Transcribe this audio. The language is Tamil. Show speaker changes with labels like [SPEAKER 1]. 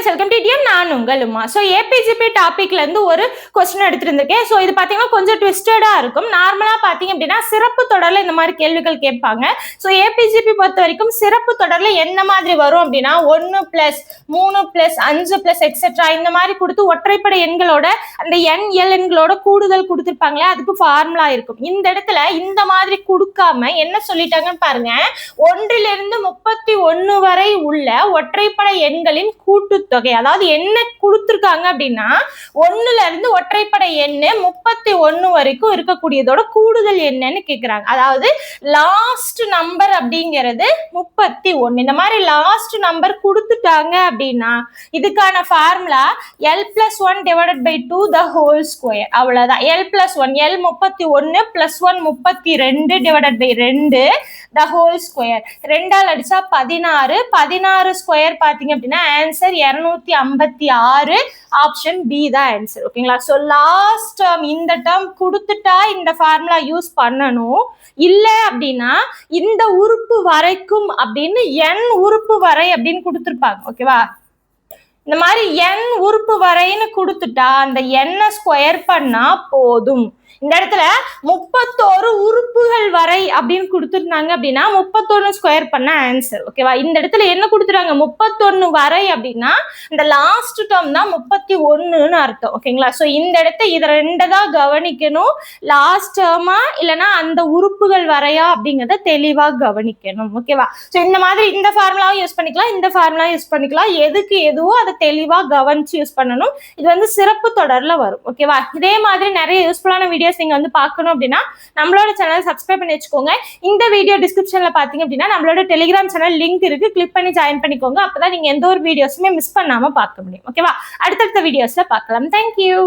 [SPEAKER 1] ஃப்ரெண்ட்ஸ் வெல்கம் டு டிஎம் நான் உங்கள் உமா. ஸோ ஏபிஜிபி டாப்பிக்ல இருந்து ஒரு கொஸ்டின் எடுத்திருந்திருக்கேன். ஸோ இது பார்த்தீங்கன்னா கொஞ்சம் ட்விஸ்டடா இருக்கும். நார்மலா பார்த்தீங்க அப்படின்னா சிறப்பு தொடர்ல இந்த மாதிரி கேள்விகள் கேட்பாங்க. ஸோ ஏபிஜிபி பொறுத்த வரைக்கும் சிறப்பு தொடர்ல என்ன மாதிரி வரும் அப்படின்னா ஒன்று பிளஸ் மூணு பிளஸ் அஞ்சு பிளஸ் எக்ஸெட்ரா இந்த மாதிரி கொடுத்து ஒற்றைப்படை எண்களோட அந்த எண் எல் எண்களோட கூடுதல் கொடுத்துருப்பாங்களே அதுக்கு ஃபார்முலா இருக்கும். இந்த இடத்துல இந்த மாதிரி கொடுக்காம என்ன சொல்லிட்டாங்கன்னு பாருங்க. ஒன்றிலிருந்து முப்பத்தி ஒன்னு வரை உள்ள ஒற்றைப்படை எண்களின் கூட்டு தொகை. அதாவது என்ன கொடுத்துருக்காங்க அப்படின்னா ஒன்னுல இருந்து ஒற்றைப்படை எண்ணு முப்பத்தி ஒன்னு வரைக்கும் இருக்கக்கூடியதோட கூடுதல் என்னன்னு கேக்குறாங்க. அதாவது லாஸ்ட் நம்பர் அப்படிங்கிறது முப்பத்தி ஒன்னு இந்த மாதிரி லாஸ்ட் நம்பர் கொடுத்துட்டாங்க அப்படின்னா இதுக்கான formula L plus one divided by two the whole square அவ்வளவுதான். எல் பிளஸ் ஒன் எல் முப்பத்தி ஒன்னு பிளஸ் ஒன் முப்பத்தி ரெண்டு டிவைடட் பை ரெண்டு த ஹோல் ஸ்கொயர் ரெண்டால் அடிச்சா பதினாறு. பதினாறு ஸ்கொயர் பார்த்தீங்க அப்படின்னா ஆன்சர் இரநூத்தி ஐம்பத்தி ஆறு. ஆப்ஷன் பி தான் ஆன்சர் ஓகேங்களா ஸோ லாஸ்ட் டேர்ம் இந்த டேர்ம் கொடுத்துட்டா இந்த ஃபார்முலா யூஸ் பண்ணணும். இல்லை அப்படின்னா இந்த உறுப்பு வரைக்கும் அப்படின்னு என் உறுப்பு வரை அப்படின்னு கொடுத்துருப்பாங்க. ஓகேவா இந்த மாதிரி என் உறுப்பு வரைன்னு கொடுத்துட்டா அந்த எண்ணை ஸ்கொயர் பண்ணா போதும். இந்த இடத்துல முப்பத்தோரு உறுப்புகள் வரை அப்படின்னு கொடுத்துருந்தாங்க அப்படின்னா முப்பத்தொன்னு ஸ்கொயர் பண்ண ஆன்சர் ஓகேவா இந்த இடத்துல என்ன கொடுத்துருவாங்க முப்பத்தொன்னு வரை அப்படின்னா இந்த லாஸ்ட் டேர்ம் தான் முப்பத்தி ஒன்னுன்னு அர்த்தம் ஓகேங்களா ஸோ இந்த இடத்த இதை ரெண்டை தான் கவனிக்கணும். லாஸ்ட் டேர்மா இல்லைன்னா அந்த உறுப்புகள் வரையா அப்படிங்கிறத தெளிவாக கவனிக்கணும். ஓகேவா ஸோ இந்த மாதிரி இந்த ஃபார்முலாவும் யூஸ் பண்ணிக்கலாம். இந்த ஃபார்முலா யூஸ் பண்ணிக்கலாம். எதுக்கு எதுவோ அதை தெளிவாக கவனிச்சு யூஸ் பண்ணணும். இது வந்து சிறப்பு தொடர்ல வரும். ஓகேவா இதே மாதிரி நிறைய யூஸ்ஃபுல்லான வீடியோஸ் நீங்க வந்து பார்க்கணும் அப்படின்னா நம்மளோட சேனல் சப்ஸ்கிரைப் பண்ணி வச்சுக்கோங்க. இந்த வீடியோ டிஸ்கிரிப்ஷன்ல பாத்தீங்க அப்படின்னா நம்மளோட டெலிகிராம் சேனல் லிங்க் இருக்கு. கிளிக் பண்ணி ஜாயின் பண்ணிக்கோங்க. அப்பதான் நீங்க எந்த ஒரு வீடியோஸுமே மிஸ் பண்ணாம பார்க்க முடியும். ஓகேவா அடுத்தடுத்த வீடியோஸ்ல பார்க்கலாம். தேங்க்யூ